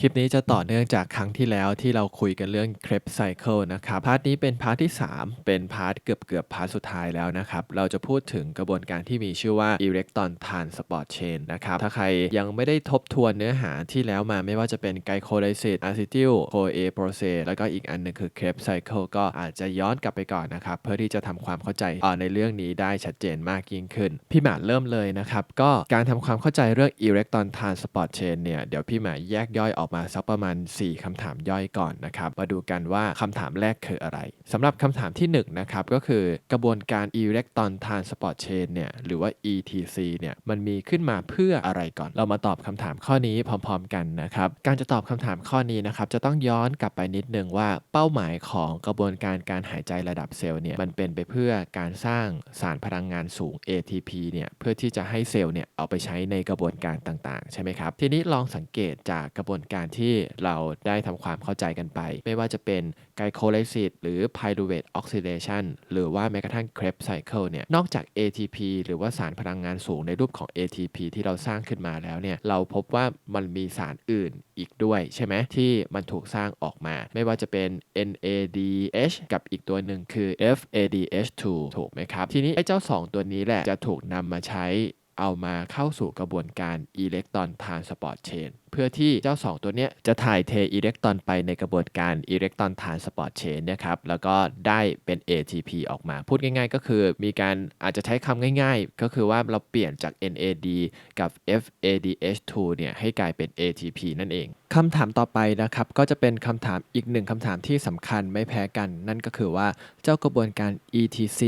คลิปนี้จะต่อเนื่องจากครั้งที่แล้วที่เราคุยกันเรื่อง Krebs Cycle นะครับ พาร์ทนี้เป็นพาร์ทที่ 3 เป็นพาร์ทเกือบเกือบพาร์ทสุดท้ายแล้วนะครับ เราจะพูดถึงกระบวนการที่มีชื่อว่า Electron Transport Chain นะครับ ถ้าใครยังไม่ได้ทบทวนเนื้อหาที่แล้วมาไม่ว่าจะเป็น Glycolysis Acetyl CoA Process แล้วก็อีกอันหนึงคือ Krebs Cycle ก็อาจจะย้อนกลับไปก่อนนะครับ เพื่อที่จะทำความเข้าใจในเรื่องนี้ได้ชัดเจนมากยิ่งขึ้น พี่หมาเริ่มเลยนะครับก็การทำความเข้าใจเรื่อง Electron Transport Chain เนี่ยเดี๋ยวพี่หมาแยกย่อยออกมาสักประมาณ 4คำถามย่อยก่อนนะครับ มาดูกันว่าคำถามแรกคืออะไรสำหรับคำถามที่ 1 นะครับ ก็คือกระบวนการ Electron Transport Chain เนี่ยหรือว่า ETC เนี่ยมันมีขึ้นมาเพื่ออะไรก่อน เรามาตอบคำถามข้อนี้พร้อม ๆ กันนะครับ การจะตอบคำถามข้อนี้นะครับจะต้องย้อนกลับไปนิดนึงว่าเป้าหมายของกระบวนการการหายใจระดับเซลล์เนี่ยมันเป็นไปเพื่อการสร้างสารพลังงานสูง ATP เนี่ยเพื่อที่จะให้เซลล์เนี่ยเอาไปใช้ในกระบวนการต่างๆ ใช่ไหมครับ ทีนี้ลองสังเกตจากกระบวนการการที่เราได้ทำความเข้าใจกันไป ไม่ว่าจะเป็นไกลโคไลซิสหรือ pyruvate oxidation หรือว่าแม้กระทั่ง Krebs cycle เนี่ย นอกจาก ATP หรือว่าสารพลังงานสูงในรูปของ ATP ที่เราสร้างขึ้นมาแล้วเนี่ย เราพบว่ามันมีสารอื่นอีกด้วยใช่ไหมที่มันถูกสร้างออกมา ไม่ว่าจะเป็น NADH กับอีกตัวหนึ่งคือ FADH2 ถูกไหมครับ ทีนี้ไอ้เจ้า 2 ตัวนี้แหละจะถูกนำมาใช้เอามาเข้าสู่กระบวนการ Electron Transport Chain เพื่อที่เจ้า 2 ตัวเนี้ยจะถ่ายเทอิเล็กตรอนไปในกระบวนการอิเล็กตรอนทานสปอร์ตเชนเนี่ยครับแล้วก็ได้เป็น ATP ออกมาพูดง่าย ๆ ก็คือมีการอาจจะใช้คำง่าย ๆ ก็คือว่าเราเปลี่ยนจาก NAD กับ FADH2 เนี่ยให้กลายเป็น ATP นั่นเองคำถามต่อไปนะครับก็จะเป็นคำถามอีกหนึ่งคำถามที่สำคัญไม่แพ้กัน นั่นก็คือว่าเจ้ากระบวนการ ETC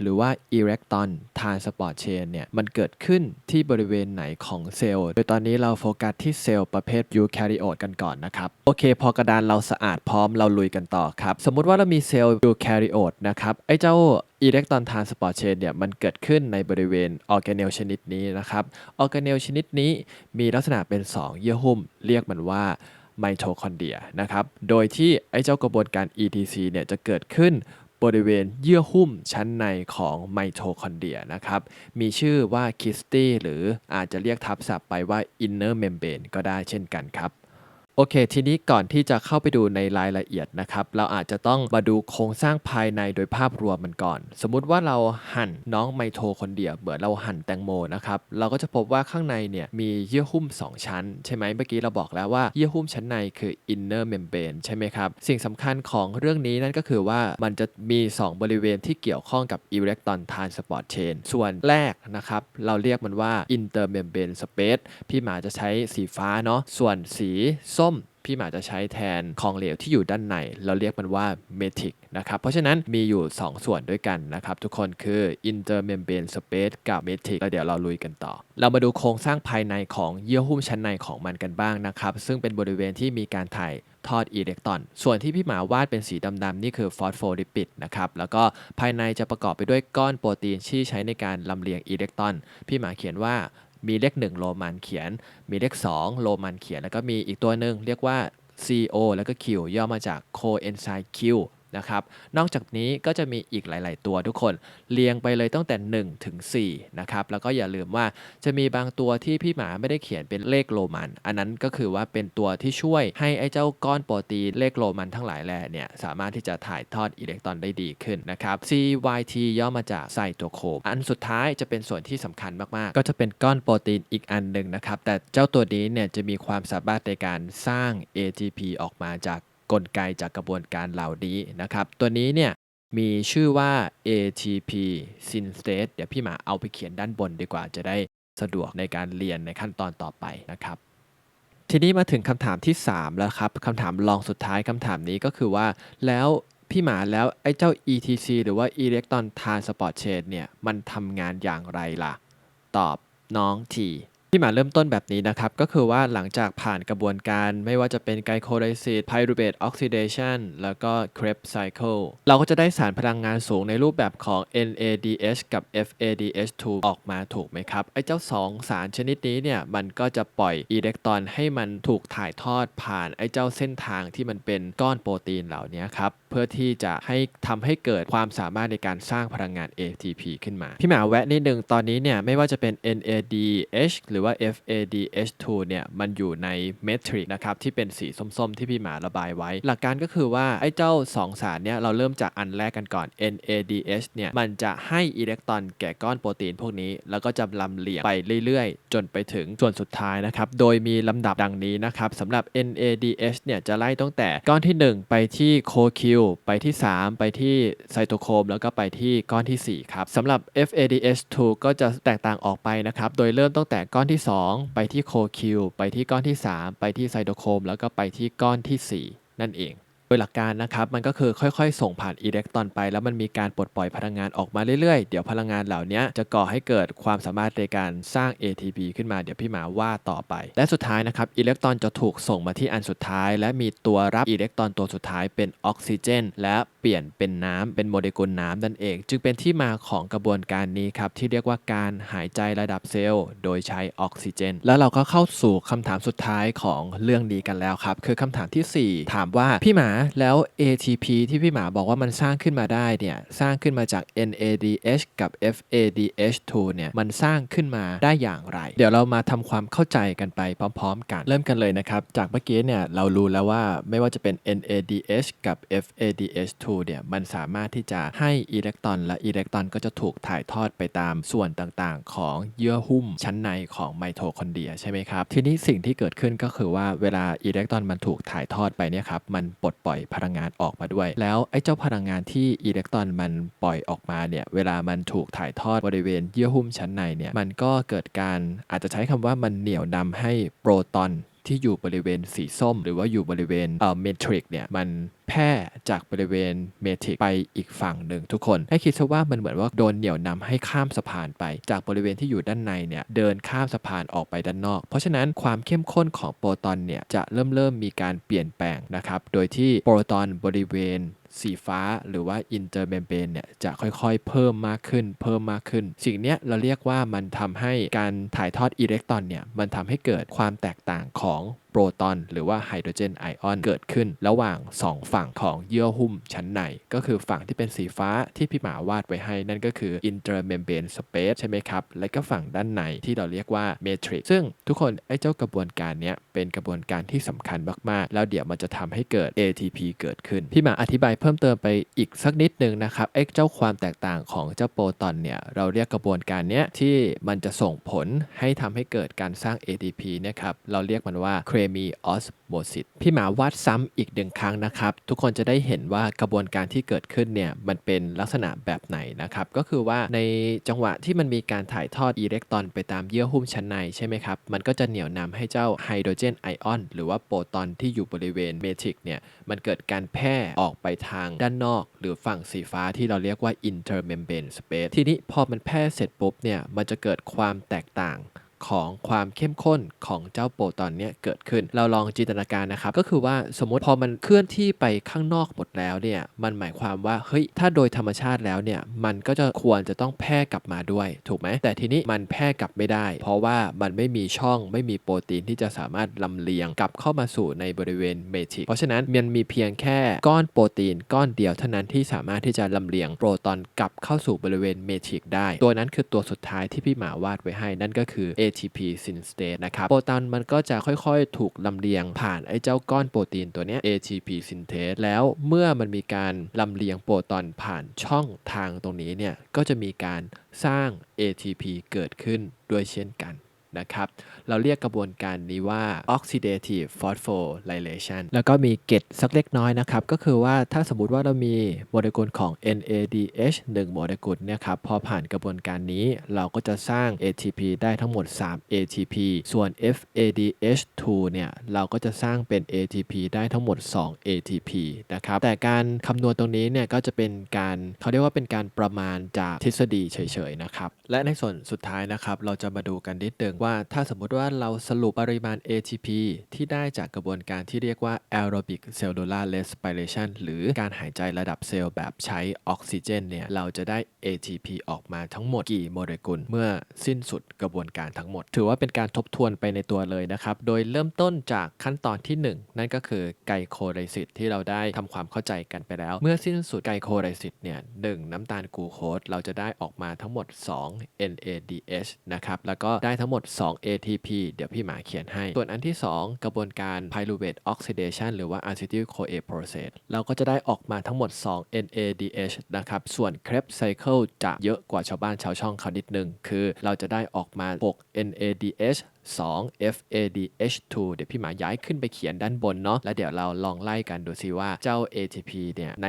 หรือว่า Electron Transport Chain เนี่ยมันเกิดขึ้นที่บริเวณไหนของเซลล์ โดยตอนนี้เราโฟกัสที่เซลล์ประเภทยูแคริโอตกันก่อนนะครับ โอเค พอกระดานเราสะอาดพร้อมเราลุยกันต่อครับ สมมุติว่าเรามีเซลล์ยูแคริโอตนะครับ ไอ้เจ้าอิเล็กตรอนทานสปอร์ตเชนเนี่ยมันเกิดขึ้นในบริเวณออร์แกเนลชนิดนี้นะครับออร์แกเนลชนิดนี้มีลักษณะเป็น 2 เยื่อหุ้ม เรียกมันว่าไมโทคอนเดรียนะครับ โดยที่ไอ้เจ้ากระบวนการ ETC เนี่ยจะเกิดขึ้น บริเวณเยื่อหุ้มชั้นในของไมโทคอนเดรียนะครับ มีชื่อว่าคิสตี้หรืออาจจะเรียกทับศัพท์ไปว่า inner membrane ก็ได้เช่นกันครับ โอเค ทีนี้ก่อนที่จะเข้าไปดูในรายละเอียดนะครับ เราอาจจะต้องมาดูโครงสร้างภายในโดยภาพรวมมันก่อน สมมุติว่าเราหั่นน้องไมโทคอนเดรียเหมือนเราหั่นแตงโมนะครับ เราก็จะพบว่าข้างในเนี่ยมีเยื่อหุ้ม 2 ชั้น ใช่ไหมเมื่อกี้เราบอกแล้วว่าเยื่อหุ้มชั้นในคือ inner membrane ใช่ไหมครับ สิ่งสำคัญของเรื่องนี้นั่นก็คือว่ามันจะมี 2 บริเวณที่เกี่ยวข้องกับ electron transport chain ส่วนแรกนะครับเราเรียกมันว่า intermembrane space พี่หมาจะใช้สีฟ้าเนาะส่วนสีส้มพี่หมาจะใช้แทนของเหลวที่อยู่ด้านใน เราเรียกมันว่าเมทิกนะครับ เพราะฉะนั้นมีอยู่ 2 ส่วนด้วยกันนะครับทุกคนคือ intermembrane space กับ metic แล้วเดี๋ยวเราลุยกันต่อ เรามาดูโครงสร้างภายในของเยื่อหุ้มชั้นในของมันกันบ้างนะครับ ซึ่งเป็นบริเวณที่มีการถ่ายทอดอิเล็กตรอน ส่วนที่พี่หมาวาดเป็นสีดำๆนี่คือฟอสโฟลิปิดนะครับ แล้วก็ภายในจะประกอบไปด้วยก้อนโปรตีนที่ใช้ในการลำเลียงอิเล็กตรอน พี่หมาเขียนว่า มีเลข1โรมันเขียน มีเลข2โรมันเขียน แล้วก็มีอีกตัวหนึ่งเรียกว่า CO แล้วก็ Q ย่อมาจาก coenzyme Q นะครับ นอกจากนี้ก็จะมีอีกหลาย ๆ ตัวทุกคนเรียงไปเลยตั้งแต่ 1 ถึง4นะครับ แล้วก็อย่าลืมว่าจะมีบางตัวที่พี่หมาไม่ได้เขียนเป็นเลขโรมัน อันนั้นก็คือว่าเป็นตัวที่ช่วยให้ไอ้เจ้าก้อนโปรตีนเลขโรมันทั้งหลายแหล่เนี่ยสามารถที่จะถ่ายทอดอิเล็กตรอนได้ดีขึ้นนะครับ CYT ย่อมาจากไซโตโคมอันสุดท้ายจะเป็นส่วนที่สำคัญมาก ๆ ก็จะเป็นก้อนโปรตีนอีกอันหนึ่งนะครับ แต่เจ้าตัวนี้เนี่ยจะมีความสามารถในการสร้าง ATP ออกมาจาก กลไกจากกระบวนการเหล่านี้นะครับ ตัวนี้เนี่ยมีชื่อว่า ATP synthase เดี๋ยวพี่หมาเอาไปเขียนด้านบนดีกว่าจะได้สะดวกในการเรียนในขั้นตอนต่อไปนะครับ ทีนี้มาถึงคำถามที่ 3 แล้วครับคำถามรองสุดท้ายคำถามนี้ก็คือว่าแล้วพี่หมาแล้วไอ้เจ้า ETC หรือว่า Electron Transport Chain เนี่ยมันทำงานอย่างไรล่ะ ตอบน้องที ที่มาเริ่มต้นแบบนี้นะครับ ก็คือว่าหลังจากผ่านกระบวนการไม่ว่าจะเป็นไกลโคไลซิส pyruvate oxidation แล้วก็ Krebs cycle เราก็จะได้สารพลังงานสูงในรูปแบบของ NADH กับ FADH2 ออกมาถูกไหมครับ ไอ้เจ้า 2 สารชนิดนี้เนี่ย มันก็จะปล่อยอิเล็กตรอนให้มันถูกถ่ายทอดผ่านไอ้เจ้าเส้นทางที่มันเป็นก้อนโปรตีนเหล่านี้ครับเพื่อที่จะให้ทำให้เกิดความสามารถในการสร้างพลังงาน ATP ขึ้นมา พี่หมาแวะนิดนึงตอนนี้เนี่ยไม่ว่าจะเป็น NADH หรืรือว่า FADH2 เนี่ยมันอยู่ในเมทริกนะครับที่เป็นสีส้มๆ ที่พี่หมาระบายไว้ หลักการก็คือว่าไอ้เจ้า 2 สารเนี่ยเราเริ่มจากอันแรกกันก่อน NADH เนี่ยมันจะให้อิเล็กตรอนแก่ก้อนโปรตีนพวกนี้ แล้วก็จะลำเลียงไปเรื่อยๆ จนไปถึงส่วนสุดท้ายนะครับโดยมีลำดับดังนี้นะครับสำหรับ NADH เนี่ยจะไล่ตั้งแต่ก้อนที่ 1 ไปที่โคคิวไปที่ 3 ไปที่ไซโตโครมแล้วก็ไปที่ก้อนทีสี่4ครับสำหรับ FADH2 ก็จะแตกต่างออกไปนะครับโดยเริ่มตั้งแต่ก้อนที่ 2 ไปที่โคคิวไปที่ก้อนที่ 3 ไปที่ไซโตโครมแล้วก็ไปที่ก้อนทีสี่ 4 นั่นเอง โดยหลักการนะครับมันก็คือค่อยๆ ส่งผ่านอิเล็กตรอนไป แล้วมันมีการปลดปล่อยพลังงานออกมาเรื่อยๆ เดี๋ยวพลังงานเหล่านี้จะก่อให้เกิดความสามารถในการสร้าง ATP ขึ้นมาเดี๋ยวพี่หมาว่าต่อไป และสุดท้ายนะครับอิเล็กตรอนจะถูกส่งมาที่อันสุดท้าย และมีตัวรับอิเล็กตรอนตัวสุดท้ายเป็นออกซิเจน และ ปลี่ยนเป็นน้ำเป็นโมเลกุลน้ำนั่นเอง จึงเป็นที่มาของกระบวนการนี้ครับที่เรียกว่าการหายใจระดับเซลล์โดยใช้ออกซิเจน แล้วเราก็เข้าสู่คำถามสุดท้ายของเรื่องนี้กันแล้วครับ คือคำถามทีสี่ 4 ถามว่าพี่หมาแล้ว ATP ที่พี่หมาบอกว่ามันสร้างขึ้นมาได้เนี่ยสร้างขึ้นมาจาก NADH กับ FADH2 เนี่ยมันสร้างขึ้นมาได้อย่างไร เดี๋ยวเรามาทำความเข้าใจกันไปพร้อม ๆ กันเริ่มกันเลยนะครับจากเมื่อกี้เนี่ยเรารู้แล้วว่าไม่ว่าจะเป็น NADH กับ FADH2 เนี่ยมันสามารถที่จะให้อิเล็กตรอน และอิเล็กตรอนก็จะถูกถ่ายทอดไปตามส่วนต่างๆ ของเยื่อหุ้มชั้นในของไมโทคอนเดรียใช่ไหมครับ ทีนี้สิ่งที่เกิดขึ้นก็คือว่าเวลาอิเล็กตรอนมันถูกถ่ายทอดไปเนี่ยครับมันปลดปล่อยพลังงานออกมาด้วย แล้วไอ้เจ้าพลังงานที่อิเล็กตรอนมันปล่อยออกมาเนี่ยเวลามันถูกถ่ายทอดบริเวณเยื่อหุ้มชั้นในเนี่ยมันก็เกิดการอาจจะใช้คำว่ามันเหนี่ยวนำให้โปรตอนที่อยู่บริเวณสีส้ม หรือว่าอยู่บริเวณเอ่อเมทริกเนี่ยมัน แพร่จากบริเวณเมทิกไปอีกฝั่งหนึ่งทุกคน ให้คิดซะว่ามันเหมือนว่าโดนเหนี่ยวนำให้ข้ามสะพานไป จากบริเวณที่อยู่ด้านในเนี่ยเดินข้ามสะพานออกไปด้านนอก เพราะฉะนั้นความเข้มข้นของโปรตอนเนี่ยจะเริ่มเริ่มมีการเปลี่ยนแปลงนะครับ โดยที่โปรตอนบริเวณสีฟ้าหรือว่าอินเตอร์เมมเบรนเนี่ยจะค่อยๆ เพิ่มมากขึ้น เพิ่มมากขึ้น สิ่งนี้เราเรียกว่ามันทำให้การถ่ายทอดอิเล็กตรอนเนี่ยมันทำให้เกิดความแตกต่างของ รตอน หรือว่าไฮโดรเจนไอออนเกิดขึ้น ระหว่าง 2 ฝั่งของเยื่อหุ้มชั้นใน ก็คือฝั่งที่เป็นสีฟ้าที่พี่หมาวาดไว้ให้ นั่นก็คือ intermembrane space ใช่ไหมครับ และก็ฝั่งด้านในที่เราเรียกว่า matrix ซึ่งทุกคนไอ้เจ้ากระบวนการเนี้ยเป็นกระบวนการที่สำคัญมากๆ แล้วเดี๋ยวมันจะทำให้เกิด ATP เกิดขึ้น พี่หมาอธิบายเพิ่มเติมไปอีกสักนิดนึงนะครับไอ้เจ้าความแตกต่างของเจ้าโปรตอนเนี่ยเราเรียกกระบวนการเนี้ยที่มันจะส่งผลให้ทำให้เกิดการสร้าง ATP เนี่ยครับเราเรียกมันว่า Cremi osmosis พี่หมาวาดซ้ำอีกหนึ่งครั้งนะครับ ทุกคนจะได้เห็นว่ากระบวนการที่เกิดขึ้นเนี่ยมันเป็นลักษณะแบบไหนนะครับ ก็คือว่าในจังหวะที่มันมีการถ่ายทอดอิเล็กตรอนไปตามเยื่อหุ้มชั้นในใช่ไหมครับ มันก็จะเหนี่ยวนำให้เจ้าไฮโดรเจนไอออนหรือว่าโปรตอนที่อยู่บริเวณเมทริกเนี่ยมันเกิดการแพร่ออกไปทางด้านนอก หรือฝั่งสีฟ้าที่เราเรียกว่า intermembrane space ทีนี้พอมันแพร่เสร็จปุ๊บเนี่ยมันจะเกิดความแตกต่าง ของความเข้มข้นของเจ้าโปรตอนเนี้ยเกิดขึ้น เราลองจินตนาการนะครับ ก็คือว่าสมมติพอมันเคลื่อนที่ไปข้างนอกหมดแล้วเนี่ยมันหมายความว่าเฮ้ยถ้าโดยธรรมชาติแล้วเนี่ยมันก็จะควรจะต้องแพร่กลับมาด้วย ถูกไหมแต่ทีนี้มันแพร่กลับไม่ได้ เพราะว่ามันไม่มีช่องไม่มีโปรตีนที่จะสามารถลำเลียงกลับเข้ามาสู่ในบริเวณเมทิกเพราะฉะนั้นมันมีเพียงแค่ก้อนโปรตีนก้อนเดียวเท่านั้นที่สามารถที่จะลำเลียงโปรตอนกลับเข้าสู่บริเวณเมทิกได้ ตัวนั้นคือตัวสุดท้ายที่พี่หมาวาดไว้ให้นั่นก็คือ ATP synthase นะครับโปรตอนมันก็จะค่อยๆ ถูกลำเลียงผ่านไอ้เจ้าก้อนโปรตีนตัวนี้ ATP synthase แล้วเมื่อมันมีการลำเลียงโปรตอนผ่านช่องทางตรงนี้เนี่ยก็จะมีการสร้าง ATP เกิดขึ้นด้วยเช่นกัน นะครับ เราเรียกกระบวนการนี้ว่า oxidative phosphorylation แล้วก็มีเกตสักเล็กน้อยนะครับ ก็คือว่าถ้าสมมติว่าเรามีโมเลกุลของ NADH 1โมเลกุลเนี่ยครับพอผ่านกระบวนการนี้เราก็จะสร้าง ATP ได้ทั้งหมด 3 ATP ส่วน FADH2 เนี่ยเราก็จะสร้างเป็น ATP ได้ทั้งหมด 2 ATP นะครับแต่การคำนวณตรงนี้เนี่ยก็จะเป็นการเขาเรียกว่าเป็นการประมาณจากทฤษฎีเฉยๆนะครับและในส่วนสุดท้ายนะครับเราจะมาดูกันนิดนึงว่า่าถ้าสมมติว่าเราสรุปปริมาณ ATP ที่ได้จากกระบวนการที่เรียกว่า aerobic cellular respiration หรือการหายใจระดับเซลล์แบบใช้ออกซิเจนเนี่ย เราจะได้ ATP ออกมาทั้งหมดกี่โมเลกุล เมื่อสิ้นสุดกระบวนการทั้งหมด ถือว่าเป็นการทบทวนไปในตัวเลยนะครับ โดยเริ่มต้นจากขั้นตอนที่ 1 นั่นก็คือไกลโคไลซิสที่เราได้ทำความเข้าใจกันไปแล้ว เมื่อสิ้นสุดไกลโคไลซิสเนี่ยหน้ำตาลกูโคสเราจะได้ออกมาทั้งหมด 2 NADH นะครับแล้วก็ได้ทั้งหมด2 ATP เดี๋ยวพี่หมาเขียนให้ ส่วนอันที่ 2 กระบวนการ pyruvate oxidation หรือว่า acetyl CoA process เราก็จะได้ออกมาทั้งหมด 2 NADH นะครับ ส่วน Krebs cycle จะเยอะกว่าชาวบ้านชาวช่องเขานิดนึง คือเราจะได้ออกมา 6 NADH 2 FADH2 เดี๋ยวพี่หมาย้ายขึ้นไปเขียนด้านบนเนาะแล้วเดี๋ยวเราลองไล่กันดูซิว่าเจ้า ATP เนี่ยใน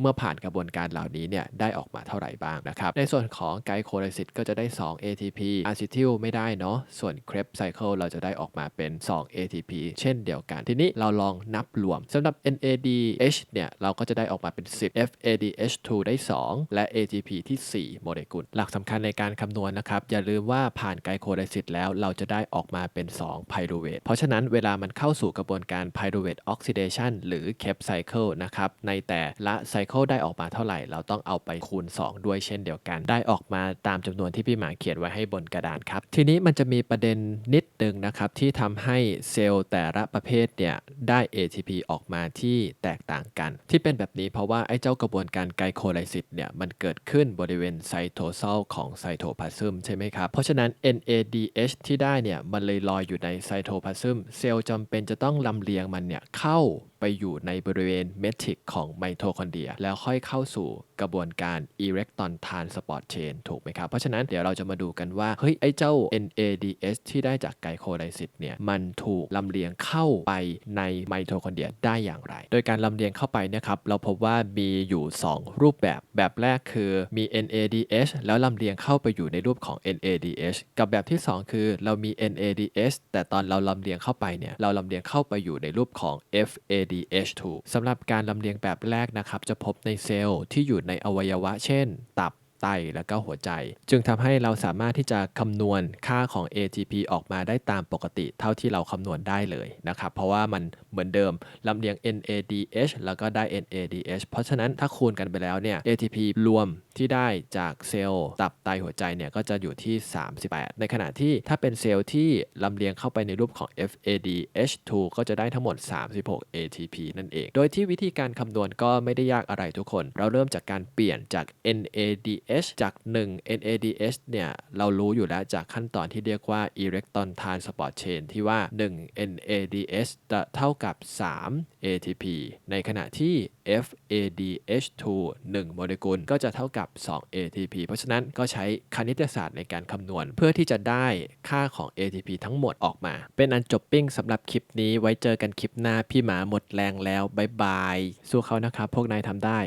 เมื่อผ่านกระบวนการเหล่านี้เนี่ยได้ออกมาเท่าไหร่บ้างนะครับในส่วนของไกลโคไลซิสก็จะได้ 2 ATP อะซิทิลไม่ได้เนาะส่วน Krebs cycle เราจะได้ออกมาเป็น 2 ATP เช่นเดียวกัน ทีนี้เราลองนับรวมสำหรับ NADH เนี่ยเราก็จะได้ออกมาเป็น 10 FADH2 ได้ 2 และ ATP ที่ 4 โมเลกุล หลักสำคัญในการคำนวณนะครับอย่าลืมว่าผ่านไกลโคไลซิสแล้วเราจะได้ออกอกมาเป็น2ไพรูเวทเพราะฉะนั้นเวลามันเข้าสู่กระบวนการไพรูเวทออกซิเดชันหรือ Krebs cycle นะครับในแต่ละไซเคิลได้ออกมาเท่าไหร่ เราต้องเอาไปคูณ 2 ด้วยเช่นเดียวกัน ได้ออกมาตามจำนวนที่พี่หมาเขียนไว้ให้บนกระดานครับ ทีนี้มันจะมีประเด็นนิดนึงนะครับที่ทำให้เซลล์แต่ละประเภทเนี่ยได้ ATP ออกมาที่แตกต่างกัน ที่เป็นแบบนี้เพราะว่าไอ้เจ้ากระบวนการไกลโคไลซิสเนี่ยมันเกิดขึ้นบริเวณไซโทโซลของไซโทพลาซึมใช่ไหมครับ เพราะฉะนั้น NADH ที่ได้เนี่ยมันเลยลอยอยู่ในไซโทพลาซึมเซลล์จำเป็นจะต้องลำเลียงมันเนี่ยเข้าไปอยู่ในบริเวณเมทริกของไมโทคอนเดรีย แล้วค่อยเข้าสู่กระบวนการ Erecton Transport Chain ถูกไหมครับ เพราะฉะนั้นเดี๋ยวเราจะมาดูกันว่า เฮ้ย ไอ้เจ้า NADH ที่ได้จากไกลโคไลซิสเนี่ย มันถูกลำเลียงเข้าไปในไมโทคอนเดรียได้อย่างไร โดยการลำเลียงเข้าไปเนะครับ เราพบว่ามีอยู่ 2 รูปแบบ แบบแรกคือมี NADH แล้วลำเลียงเข้าไปอยู่ในรูปของ NADH กับแบบที่ 2 คือเรามี NADH แต่ตอนเราลำเลียงเข้าไปเนี่ยเราลำเลียงเข้าไปอยู่ในรูปของ FADH2 สำหรับการลำเลียงแบบแรกนะครับจะพบในเซลล์ที่อยู่ในอวัยวะ เช่น ตับ ไตแล้วก็หัวใจ จึงทำให้เราสามารถที่จะคำนวณค่าของ ATP ออกมาได้ตามปกติเท่าที่เราคำนวณได้เลยนะครับเพราะว่ามันเหมือนเดิมลำเลียง NADH แล้วก็ได้ NADH เพราะฉะนั้นถ้าคูณกันไปแล้วเนี่ย ATP รวมที่ได้จากเซลล์ตับไตหัวใจเนี่ยก็จะอยู่ที่ 38 ในขณะที่ถ้าเป็นเซลล์ที่ลำเลียงเข้าไปในรูปของ FADH2 ก็จะได้ทั้งหมด 36 ATP นั่นเอง โดยที่วิธีการคำนวณก็ไม่ได้ยากอะไรทุกคน เราเริ่มจากการเปลี่ยนจาก NADH จาก 1 NADH เนี่ย เรารู้อยู่แล้วจากขั้นตอนที่เรียกว่า Erecton Transport Chain ที่ว่า 1 NADH จะเท่ากับ 3 ATP ในขณะที่ FADH2 1 โมเลกุลก็จะเท่ากับ 2 ATP เพราะฉะนั้นก็ใช้คณิตศาสตร์ในการคำนวณ เพื่อที่จะได้ค่าของ ATP ทั้งหมดออกมา เป็นอันจบปิ้งสำหรับคลิปนี้ไว้เจอกันคลิปหน้าพี่หมาหมดแรงแล้วบายบาย สู้เขานะครับ พวกนายทำได้